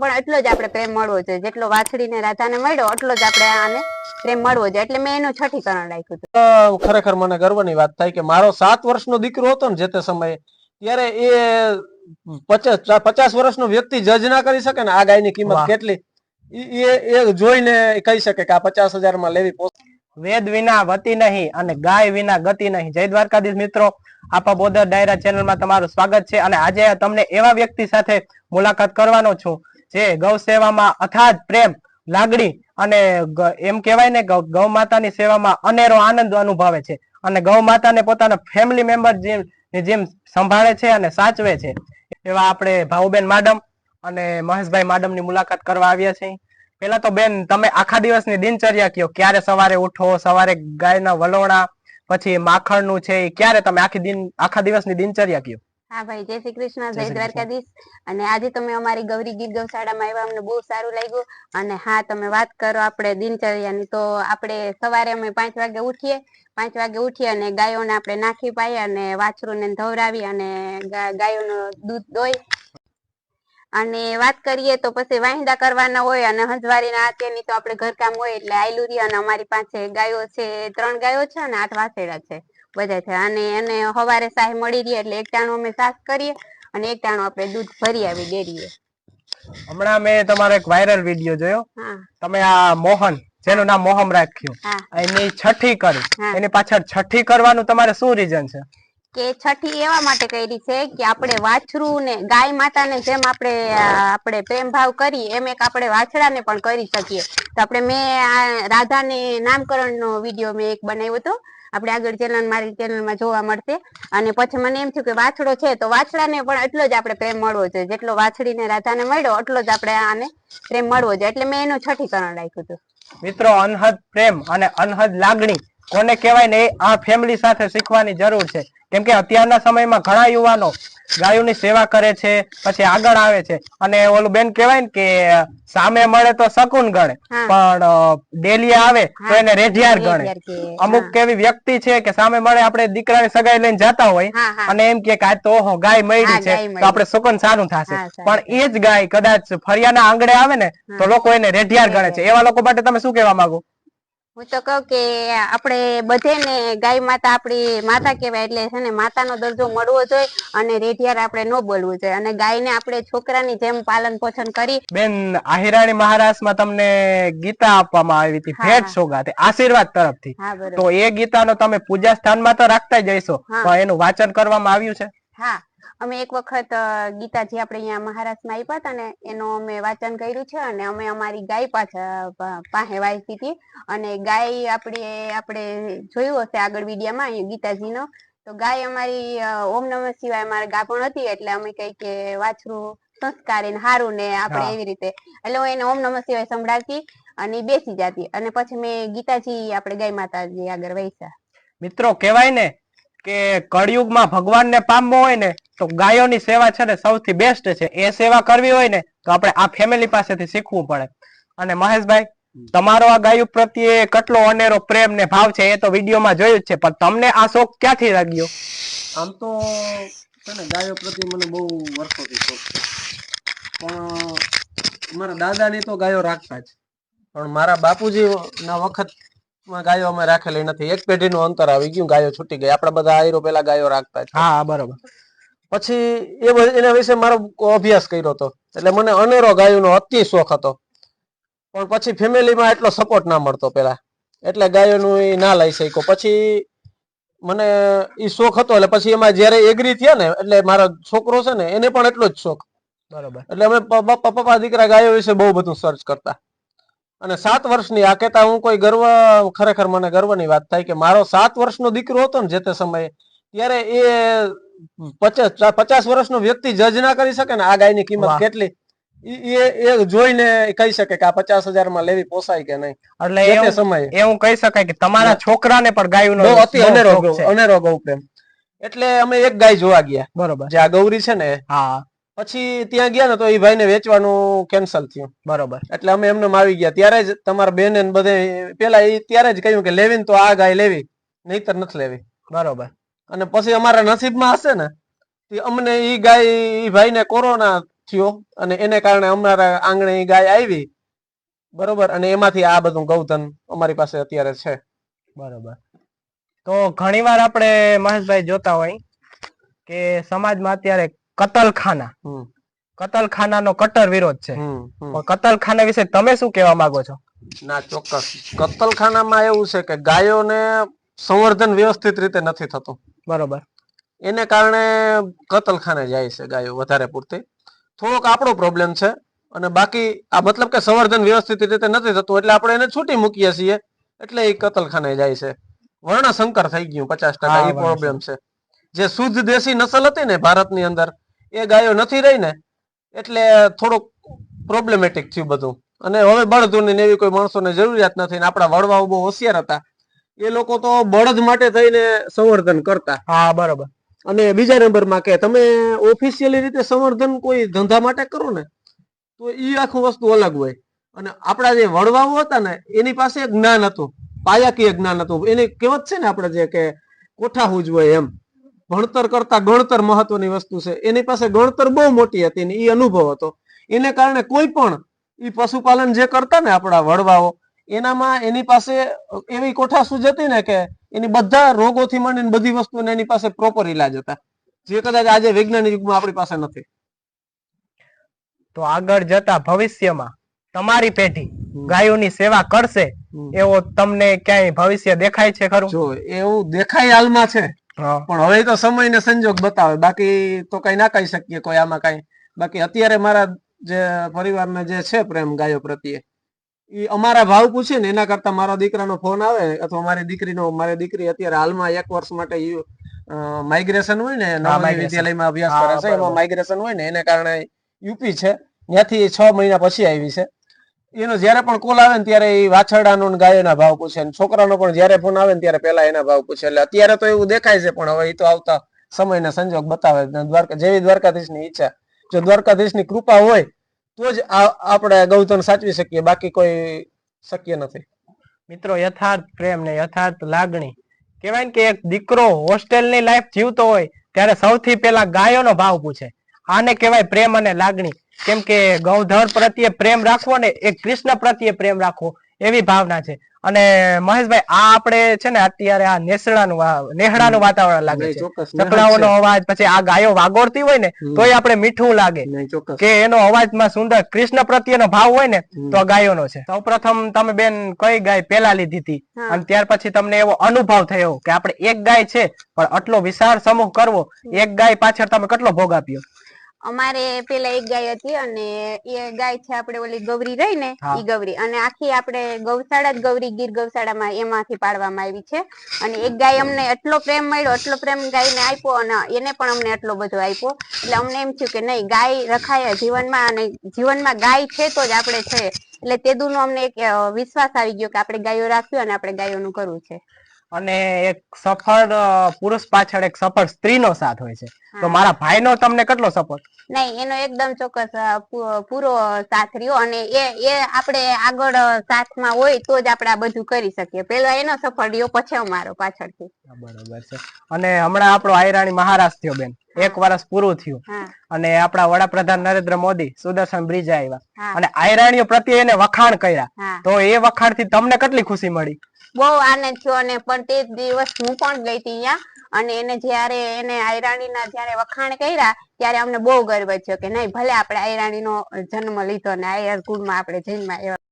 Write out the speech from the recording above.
પણ એટલો જ આપણે પ્રેમ મળવો જોઈએ. જેટલો વાછડીને રાધાને મળ્યો એટલો જ આપણે આને પ્રેમ મળવો જોઈએ. એટલે મેં એનું છઠ્ઠીકરણ રાખ્યું હતું. ખરેખર મને ગર્વની વાત થાય કે મારો સાત વર્ષનો દીકરો હતો ને જે તે સમયે ત્યારે એ પચાસ પચાસ વર્ષનો વ્યક્તિ જજ ના કરી શકે ને આ ગાયની કિંમત કેટલી? એ એ જોઈને કહી શકે કે આ પચાસ હજારમાં લેવી વેદ વિના વતી નહીં અને ગાય વિના ગતિ નહીં. જય દ્વારકાધીશ મિત્રો આપા બોદર ડાયરા ચેનલમાં તમારું સ્વાગત છે અને આજે તમને એવા વ્યક્તિ સાથે મુલાકાત કરવાનો છું જે ગૌ સેવામાં અથાજ, પ્રેમ, લાગણી અને એમ કહેવાય ને, ગૌ માતાની સેવામાં અનેરો આનંદ અનુભવે છે. અને ગૌ માતાને પોતાના ફેમિલી મેમ્બર જેમ જેમ સંભાળે છે અને સાચવે છે. એવા આપણે ભાઉબેન માડમ અને મહેશભાઈ માડમની મુલાકાત કરવા આવ્યા છે પેલા તો બેન, તમે આખા દિવસની દિનચર્યા કયો? ક્યારે સવારે ઉઠો, સવારે ગાયના વલોણા, પછી માખણનું છે ક્યારે તમે આખી દિન, આખા દિવસની દિનચર્યા કયો? હા ભાઈ જય શ્રી કૃષ્ણ જય દ્વારકાધીશ. અને આજે તમે અમારી ગૌરી ગીર ગૌશાળામાં આવ્યા અમને બહુ સારું લાગ્યું. અને હા તમે વાત કરો આપણે દિનચર્યાની તો આપણે સવારે અમે પાંચ વાગે ઉઠીએ. પાંચ વાગે ઉઠીએ અને ગાયોને આપણે નાખી પાઈએ અને વાછરુંને ધવરાવી અને ગાયોનું દૂધ દોઈ. અને વાત કરીએ તો પછી વાહિંદા કરવાના હોય અને હંજવારીના આ તેની તો આપણે ઘરકામ હોય એટલે આયલુરી અને અમારી પાસે ગાયો છે ત્રણ ગાયો છે અને આઠ વાસેડા છે. બધા છે અને એને સવારે સાહેબ મળી રહી એટલે એક ટાણું અમે સાફ કરીએ અને એક ટાણું આપણે દૂધ ભરી આવી ડેરીએ. હમણાં મેં તમારો એક વાયરલ વીડિયો જોયો. તમે આ મોહન જેનું નામ મોહમ રાખ્યું. એની છઠ્ઠી કરી. એની પાછળ છઠ્ઠી કરવાનું તમારે શું રીઝન છે? કે છઠ્ઠી એવા માટે કરી છે કે આપણે વાછરું ને ગાય માતાને જેમ આપણે આપણે પ્રેમ ભાવ કરી એમ એક આપણે વાછડાને પણ કરી શકીએ. તો આપણે મેં આ રાધાને નામકરણનો વીડિયો મેં એક બનાવ્યો હતો. આપણે આગળ ચેનલ, મારી ચેનલમાં જોવા મળશે. અને પછી મને એમ થયું કે વાછડો છે તો વાછડાને પણ એટલો જ આપણે પ્રેમ મળવો જોઈએ. જેટલો વાછડીને રાધાને મળ્યો, એટલો જ આપણે આને પ્રેમ મળવો જોઈએ. એટલે મેં એનું છઠ્ઠીકરણ રાખ્યું હતું. મિત્રો, અનહદ પ્રેમ અને અનહદ લાગણી કોને કહેવાય ને આ ફેમિલી સાથે શીખવાની જરૂર છે. કેમ કે અત્યારના સમયમાં ઘણા યુવાનો ગાયોની સેવા કરે છે પછી આગળ આવે છે. અને ઓલું બેન કહેવાય ને કે સામે મળે તો શકુન ગણે પણ ડેલી આવે તો એને રેઢિયાર ગણે. અમુક એવી વ્યક્તિ છે કે સામે મળે આપણે દીકરાની સગાઈ લઈને જતા હોય અને એમ કે આ તો ઓહો ગાય મળી છે તો આપણે સુકન સારું થશે. પણ એ જ ગાય કદાચ ફરિયાના આંગણે આવે ને તો લોકો એને રેઢિયાર ગણે છે. એવા લોકો માટે તમે શું કહેવા માંગો? હું તો કહું કે આપણે બધે ને ગાય માતા આપણી માતા કહેવાય એટલે છે ને માતાનો દરજ્જો મળવો જોઈએ અને રેઢિયાર આપણે ન બોલવું જોઈએ. અને ગાયને આપણે છોકરાની જેમ પાલન પોષણ કરી બેન આહિરાણી મહારાષ્ટ્રમાં તમને ગીતા આપવામાં આવી હતી. ભેટ. સોગાતે આશીર્વાદ તરફથી. તો એ ગીતાનો તમે પૂજા સ્થાનમાં તો રાખતા જ જઈશો પણ એનું વાંચન કરવામાં આવ્યું છે? હા. અમે એક વખત ગીતાજી આપણે અહીંયા મહારાષ્ટ્રમાં આપ્યા હતા ને એનું અમે વાંચન કર્યું છે અને અમે અમારી ગાય પાછા પાસે વાંચી હતી. અને ગાય આપણે આપણે જોયું હશે આગળ વિડીયોમાં ગીતાજીનો. તો ગાય અમારી ઓમ નમઃ શિવાય અમારે ગાભણ હતી એટલે અમે કઈ કે વાછરું સંસ્કારી ને સારું ને આપણે એવી રીતે. એટલે હું એને ઓમ નમઃ શિવાય સંભળાવતી અને બેસી જતી. અને પછી મેં ગીતાજી આપણે ગાય માતાજી આગળ વૈસા મિત્રો કહેવાય ને કે કળિયુગમાં ભગવાનને પામવો હોય ને તો ગાયોની સેવા છે ને સૌથી બેસ્ટ છે. એ સેવા કરવી હોય ને તો આપણે આ ફેમિલી પાસેથી શીખવું પડે. અને મહેશભાઈ તમારો આ ગાયો પ્રત્યે કેટલો અનેરો પ્રેમ ને ભાવ છે એ તો વિડીયોમાં જોયું જ છે પણ તમને આ શોખ ક્યાંથી લાગ્યો? આમ તો છે ને ગાયો પ્રત્યે મને બહુ વર્ષોથી શોખ છે. પણ મારા દાદાની તો ગાયો રાખતા જ. પણ મારા બાપુજી ના વખત ગાયો અમે રાખેલી નથી. એક પેઢીનું અંતર આવી ગયું ગાયો છૂટી ગઈ. આપણે બધા આયરો પેલા ગાયો રાખતા હા બરોબર. પછી એ એના વિશે મારો અભ્યાસ કર્યો હતો એટલે મને અનેરો ગાયોનો અતિ શોખ હતો. પણ પછી ફેમિલીમાં એટલો સપોર્ટ ના મળતો પેલા એટલે ગાયોનું એ ના લઈ શક્યો. પછી મને એ શોખ હતો. એટલે પછી એમાં જ્યારે એગ્રી થયા ને એટલે મારો છોકરો છે ને એને પણ એટલો જ શોખ. બરોબર. એટલે અમે પપ્પા પપ્પા દીકરા ગાયો વિશે બહુ બધું સર્ચ કરતા. અને સાત વર્ષની આ કહેતા હું કોઈ ગર્વ ખરેખર મને ગર્વની વાત થાય કે મારો સાત વર્ષનો દીકરો હતો ને જે તે સમયે ત્યારે એ પચાસ પચાસ વર્ષનો વ્યક્તિ જજ ના કરી શકે ને આ ગાયની કિંમત કેટલી? એ એ જોઈને કહી શકે કે આ પચાસ હજારમાં લેવી પોસાય કે નહીં. એટલે એ સમય. એવું કહી શકાય કે તમારા છોકરાને પણ ગાયનો અતિ અનેરો. અનેરો ગૌ પ્રેમ એટલે અમે એક ગાય જોવા ગયા. બરોબર. જે આ ગૌરી છે ને હા. પછી ત્યાં ગયા ને તો એ ભાઈને વેચવાનું કેન્સલ થયું. બરોબર. એટલે અમે એમને આવી ગયા. ત્યારે જ તમારા બેન બધે પેલા એ ત્યારે જ કહ્યું કે લેવી તો આ ગાય લેવી નહીતર નથી લેવી. બરોબર. અને પછી અમારા નસીબમાં હશે ને અમને એ ગાય એ ભાઈને કોરોના થયો અને એને કારણે અમારા આંગણે એ ગાય આવી. બરોબર? અને એમાંથી આ બધું ગૌધન અમારી પાસે અત્યારે છે. બરોબર. તો ઘણીવાર આપણે મહેશભાઈ જોતા હોય કે સમાજમાં અત્યારે કતલખાના. કતલખાના કતલખાનાનો કટ્ટર વિરોધ છે. પણ કતલખાના વિશે તમે શું કહેવા માંગો છો? ના ચોક્કસ. કતલખાનામાં એવું છે કે ગાયોને સંવર્ધન વ્યવસ્થિત રીતે નથી થતું. બરોબર. એને કારણે કતલખાને જાય છે ગાયો વધારે પૂરતી. થોડોક આપણો પ્રોબ્લેમ છે અને બાકી આ મતલબ કે સંવર્ધન વ્યવસ્થિત રીતે નથી થતું એટલે આપણે એને છૂટી મૂકીએ છીએ. એટલે એ કતલખાને જાય છે. વર્ણશંકર થઈ ગયું પચાસ ટકા એ પ્રોબ્લેમ છે. જે શુદ્ધ દેશી નસલ હતી ને ભારતની અંદર એ ગાયો નથી રહી ને એટલે થોડુંક પ્રોબ્લેમેટિક થયું બધું. અને હવે બળદોની ને એવી કોઈ માણસોને જરૂરિયાત નથી ને આપણા વડવાઓ બહુ હોશિયાર હતા. એ લોકો તો બળદ માટે થઈને સંવર્ધન કરતા. હા બરાબર. અને બીજા નંબરમાં કે તમે ઓફિશિયલી રીતે સંવર્ધન કોઈ ધંધા માટે કરો ને તો એ આખું વસ્તુ અલગ હોય. અને આપણા જે વડવાઓ હતા ને એની પાસે જ્ઞાન હતું. પાયાકીય જ્ઞાન હતું. એની કહેવત છે ને આપણે જે કે કોઠા હોય એમ. ભણતર કરતા ગણતર મહત્વની વસ્તુ છે. એની પાસે ગણતર બહુ મોટી હતી ને એ અનુભવ હતો. એને કારણે કોઈ પણ એ પશુપાલન જે કરતા ને આપણા વડવાઓ એનામાં એની પાસે એવી કોઠા હતી ને કે એની બધા રોગોથી માંડીને બધી વસ્તુને એની પાસે પ્રોપર ઇલાજ હતા. જે કદાચ આજે વૈજ્ઞાનિક યુગમાં આપણી પાસે નથી. તો આગળ જતા ભવિષ્યમાં તમારી પેઢી ગાયોની સેવા કરશે એવો તમને ક્યાંય ભવિષ્ય દેખાય છે ખરું? જો એવું દેખાય હાલમાં છે. પણ હવે તો સમય ને સંજોગ બતાવે. બાકી તો કઈ ના કહી શકીએ કોઈ આમાં કઈ. બાકી અત્યારે મારા જે પરિવારના જે છે પ્રેમ ગાયો પ્રત્યે ઈ અમારા ભાવ પૂછે ને એના કરતા મારા દીકરાનો ફોન આવે અથવા મારી દીકરીનો મારી દીકરી અત્યારે હાલમાં એક વર્ષ માટે માઇગ્રેશન હોય ને નવા. વિદ્યાલયમાં અભ્યાસ કરે છે. એમાં માઇગ્રેશન હોય ને એને કારણે યુપી છે. ત્યાંથી છ મહિના પછી આવી છે. એનો જ્યારે પણ કોલ આવે ને ત્યારે એ વાછરડાનો ને ગાયોના ભાવ પૂછે ને છોકરાનો પણ જ્યારે ફોન આવે ને ત્યારે પેલા એના ભાવ પૂછે. એટલે અત્યારે તો એવું દેખાય છે, પણ હવે એ તો આવતા સમયના સંજોગ બતાવે દ્વારકા, જેવી દ્વારકાધીશની ઈચ્છા. જો દ્વારકાધીશની કૃપા હોય, તો જ આપણે ગૌતમ સાચવી શકીએ. બાકી કોઈ શક્ય નથી. મિત્રો, યથાર્થ પ્રેમ ને યથાર્થ લાગણી. કહેવાય ને કે એક દીકરો હોસ્ટેલની લાઈફ જીવતો હોય, ત્યારે સૌથી પહેલા ગાયોનો ભાવ પૂછે. આને કહેવાય પ્રેમ અને લાગણી. કેમ કે ગૌધર પ્રત્યે પ્રેમ રાખવો ને એ કૃષ્ણ પ્રત્યે પ્રેમ રાખવો એવી ભાવના છે. અને મહેશભાઈ આ આપણે છે ને અત્યારે આ નેસડાનું નેહડાનું વાતાવરણ લાગે છે. ચકડાઓનો અવાજ પછી આ ગાયો વાગોળતી હોય ને તો તોય આપણે મીઠું લાગે. કે એનો અવાજમાં સુંદર કૃષ્ણ પ્રત્યેનો ભાવ હોય ને તો આ ગાયોનો છે. સૌપ્રથમ તમે બેન કઈ ગાય પેલા લીધી હતી? અને ત્યાર પછી તમને એવો અનુભવ થયો કે આપણે એક ગાય છે પણ આટલો વિશાળ સમૂહ કરવો એક ગાય પાછળ તમે કેટલો ભોગ આપ્યો? અમારે પેલા એક ગાય હતી અને એ ગાય છે આપણે ઓલી ગૌરી રહી ને. ઈ ગૌરી. અને આખી આપણે ગૌશાળા જ ગૌરી ગીર ગૌશાળામાં એમાંથી પાડવામાં આવી છે. અને એક ગાય અમને એટલો પ્રેમ મળ્યો એટલો પ્રેમ ગાયને આપ્યો અને એને પણ અમને એટલો બધો આપ્યો. એટલે અમને એમ થયું કે નહીં ગાય રખાય જીવનમાં અને જીવનમાં ગાય છે તો જ આપણે છે. એટલે તેદુનો અમને એક વિશ્વાસ આવી ગયો કે આપણે ગાયો રાખ્યું અને આપણે ગાયોનું કરવું છે. અને એક સફળ પુરુષ પાછળ એક સફળ સ્ત્રીનો સાથ હોય છે. તો. મારા ભાઈનો તમને કેટલો સપોર્ટ નહીં એનો એકદમ ચોક્કસ પૂરો સાથ રહ્યો અને એ એ આપણે આગળ સાથમાં હોય તો જ આપણે આ બધું કરી શકીએ. પેલા એનો સફળ રહ્યો પછી અમારો પાછળથી. બરોબર છે. અને હમણાં આપણો આયરાણી મહારાજ થયો બેન. એક વર્ષ પૂરું થયું. અને આપણા વડાપ્રધાન નરેન્દ્ર મોદી સુદર્શન બ્રિજ આવ્યા. અને આયરાણીઓ પ્રત્યે એને વખાણ કર્યા. તો એ વખાણથી તમને કેટલી ખુશી મળી? બહુ આનંદ થયો અને પણ તે દિવસ હું પણ ગઈ હતી અહીંયા. અને એને જ્યારે એને આયરાણીના જ્યારે વખાણ કર્યા, ત્યારે અમને બહુ ગર્વ થયો કે નહીં, ભલે આપણે આયરાણીનો જન્મ લીધો ને આયર કુળમાં આપણે જન્મ એવા